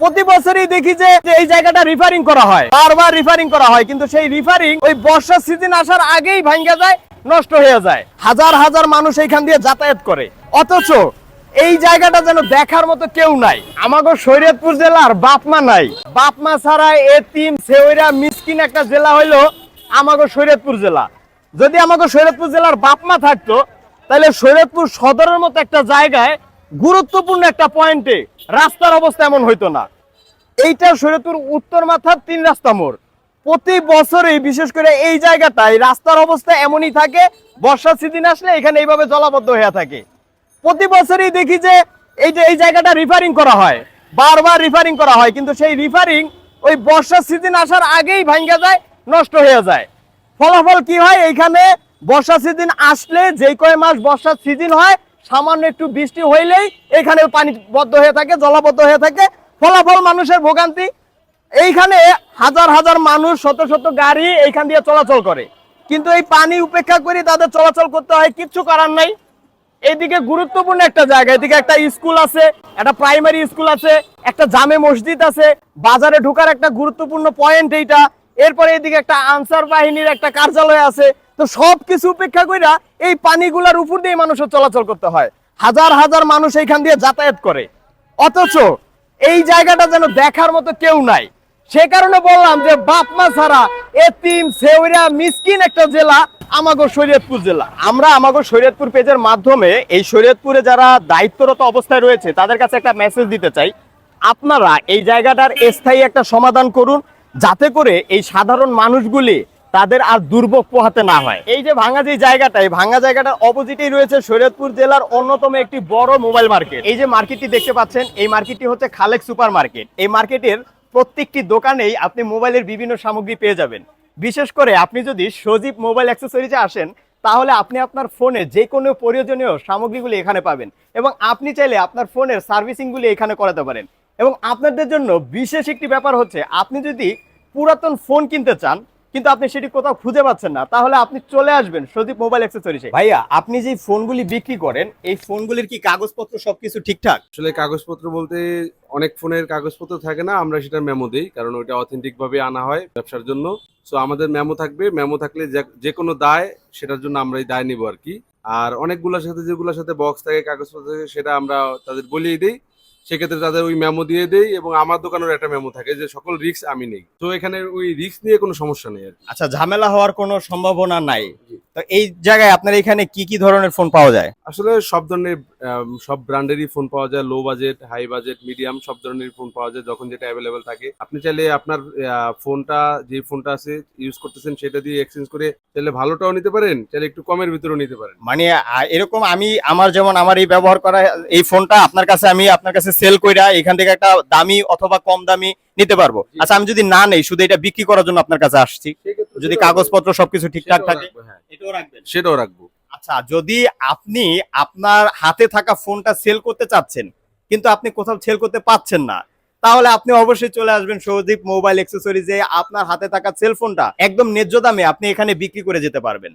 প্রতি বছরই দেখি যে এই জায়গাটা রিফারিং করা হয়। বারবার রিফারিং করা হয়, কিন্তু সেই রিফারিং ওই বর্ষার সিজন আসার আগেই ভাঙ্গা যায়, নষ্ট হয়ে যায়। হাজার হাজার মানুষ এইখান দিয়ে যাতায়াত করে। অথচ এই জায়গাটা যেন দেখার মতো কেউ নাই। আমাগো শরীয়তপুর জেলার বাপমা নাই। বাপমা ছাড়া এতিম সেওইরা মিসকিন একটা জেলা হইল আমাগো শরীয়তপুর জেলা। যদি আমাকে শরীয়তপুর জেলার বাপমা থাকতো, তাহলে শরীয়তপুর সদরের মতো একটা জায়গায় গুরুত্বপূর্ণ একটা পয়েন্টে রাস্তার অবস্থা এমন হইতো না। এইটা শরীয়তপুর উত্তর মাথার তিন রাস্তা মোড়। প্রতি বছরই, বিশেষ করে এই জায়গাটায় রাস্তার অবস্থা এমনই থাকে, বর্ষা সিজন আসলে এখানে এইভাবে জলাবদ্ধ হয়ে থাকে। প্রতি বছরই দেখি যে এই যে, এই জায়গাটা রিফারিং করা হয়, বারবার রিফারিং করা হয়, কিন্তু সেই রিফারিং ওই বর্ষা সিজন আসার আগেই ভাঙ্গা যায়, নষ্ট হয়ে যায়। ফলাফল কি হয়? এইখানে বর্ষা সিজন আসলে যেই কয় মাস বর্ষার সিজন হয় সামান্য একটু বৃষ্টি হইলেই এখানে পানি বদ্ধ হয়ে থাকে, জলাবদ্ধ হয়ে থাকে। ফলাফল মানুষের ভোগান্তি। এইখানে হাজার হাজার মানুষ শত শত গাড়ি এইখান দিয়ে চলাচল করে। কিন্তু এই পানি উপেক্ষা করে তাদের চলাচল করতে হয়, কিচ্ছু করার নাই। এদিকে গুরুত্বপূর্ণ একটা জায়গা, এদিকে একটা স্কুল আছে, একটা প্রাইমারি স্কুল আছে, একটা জামে মসজিদ আছে। বাজারে ঢোকার একটা গুরুত্বপূর্ণ পয়েন্ট এইটা। এরপরে এদিকে একটা আনসার বাহিনীর একটা কার্যালয় আছে। তো সব কিছু উপেক্ষা কইরা এই পানিগুলার উপর দিয়ে মানুষের চলাচল করতে হয়। হাজার হাজার মানুষ এইখান দিয়ে যাতায়াত করে। অথচ এই জায়গাটা যেন দেখার মতো কেউ নাই। সে কারণে বললাম যে বাপমা ছাড়া এতিম, সেউরা, মিসকিন একটা জেলা আমাগো শরীয়তপুর জেলা। আমরা আমাগো শরীয়তপুর পেজের মাধ্যমে এই শরীয়তপুরে যারা দায়িত্বরত অবস্থায় রয়েছে, তাদের কাছে একটা মেসেজ দিতে চাই। আপনারা এই জায়গাটার স্থায়ী একটা সমাধান করুন, যাতে করে এই সাধারণ মানুষগুলি তাদের আর দুর্ভোগ পোহাতে না হয়। এই যে ভাঙা যে জায়গাটা, এই ভাঙা জায়গাটার অপোজিটেই রয়েছে শরীয়তপুর জেলার অন্যতম একটি বড় মোবাইল মার্কেট। এই যে মার্কেটটি দেখতে পাচ্ছেন, এই মার্কেটটি হচ্ছে খালেক সুপার মার্কেট এই মার্কেটের প্রত্যেকটি দোকানেই আপনি মোবাইলের বিভিন্ন সামগ্রী পেয়ে যাবেন। বিশেষ করে আপনি যদি সজীব মোবাইল অ্যাক্সেসরিজে আসেন, তাহলে আপনি আপনার ফোনে যে কোনো প্রয়োজনীয় সামগ্রীগুলি এখানে পাবেন এবং আপনি চাইলে আপনার ফোনের সার্ভিসিংগুলি এখানে করাতে পারেন। এবং আপনাদের জন্য বিশেষ একটি ব্যাপার হচ্ছে, আপনি যদি পুরাতন ফোন কিনতে চান কিন্তু আপনি সেটি কোথাও খুঁজে পাচ্ছেন না। তাহলে আপনি চলে আসবেন সদীপ মোবাইল অ্যাক্সেসরিজে। ভাইয়া আপনি যে ফোনগুলি বিক্রি করেন এই ফোনগুলির কি কাগজপত্র সবকিছু ঠিকঠাক? আসলে কাগজপত্র বলতে অনেক ফোনের কাগজপত্র থাকে না আমরা সেটা মেমো দিই কারণ ওইটা অথেন্টিক ভাবে আনা হয় ব্যবসার জন্য। সো আমাদের মেমো থাকবে মেমো থাকলে যে- যে কোনো দায় সেটার জন্য আমরা এই দায় নিব আর কি। আর অনেকগুলোর সাথে যেগুলোর সাথে বক্স থাকে কাগজপত্র থাকে সেটা আমরা তাদের বলিয়ে দিই। সেক্ষেত্রে তাদের ওই মেমো দিয়ে দেয় এবং আমার দোকানের একটা মেমো থাকে যে সকল রিক্স আমি নেই। তো এখানে ওই রিক্স নিয়ে কোনো সমস্যা নেই আর কি। আচ্ছা ঝামেলা হওয়ার কোনো সম্ভাবনা নাই। তো এই জায়গায় আপনার এখানে কি কি ধরনের ফোন পাওয়া যায়? আসলে সব ধরনের সব ব্র্যান্ডেরই ফোন পাওয়া যায়। Low budget high budget medium সব ধরনের ফোন পাওয়া যায় যখন যেটা অ্যাভেলেবেল থাকে। আপনি চাইলে আপনার ফোনটা যে ফোনটা আছে ইউজ করতেছেন সেটা দিয়ে এক্সচেঞ্জ করে চাইলে ভালোটাও নিতে পারেন চাইলে একটু কমের ভিতরেও নিতে পারেন। মানে এরকম আমি আমার যেমন আমার এই ব্যবহার করা এই ফোনটা আপনার কাছে আমি আপনার কাছে সেল কইরা এখান থেকে একটা দামি অথবা কম দামি নিতে পারব। আচ্ছা আমি যদি না নেই শুধু এটা বিক্রি করার জন্য আপনার কাছে আসছি। যদি কাগজপত্র সবকিছু ঠিকঠাক থাকে। হ্যাঁ, এটাও রাখবেন। সেটাও রাখব। আচ্ছা যদি আপনি আপনার হাতে থাকা ফোনটা সেল করতে চাচ্ছেন কিন্তু আপনি কোথাও সেল করতে পাচ্ছেন না তাহলে আপনি অবশ্যই চলে আসবেন সৌদীপ মোবাইল অ্যাক্সেসরিজে। আপনার হাতে থাকা সেল ফোনটা একদম ন্যায্য দামে আপনি এখানে বিক্রি করে যেতে পারবেন।